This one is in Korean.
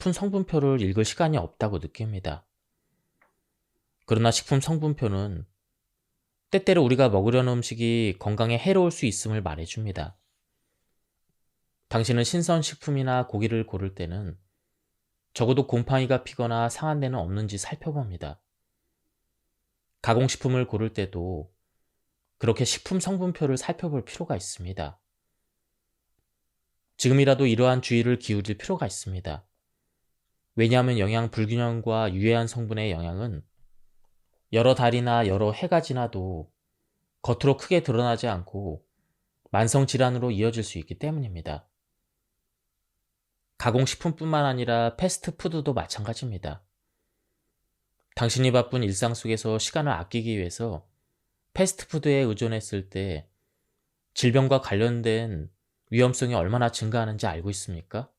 식품 성분표를 읽을 시간이 없다고 느낍니다. 그러나 식품 성분표는 때때로 우리가 먹으려는 음식이 건강에 해로울 수 있음을 말해줍니다. 당신은 신선식품이나 고기를 고를 때는 적어도 곰팡이가 피거나 상한 데는 없는지 살펴봅니다. 가공식품을 고를 때도 그렇게 식품 성분표를 살펴볼 필요가 있습니다. 지금이라도 이러한 주의를 기울일 필요가 있습니다. 왜냐하면 영양 불균형과 유해한 성분의 영향은 여러 달이나 여러 해가 지나도 겉으로 크게 드러나지 않고 만성 질환으로 이어질 수 있기 때문입니다. 가공식품뿐만 아니라 패스트푸드도 마찬가지입니다. 당신이 바쁜 일상 속에서 시간을 아끼기 위해서 패스트푸드에 의존했을 때 질병과 관련된 위험성이 얼마나 증가하는지 알고 있습니까?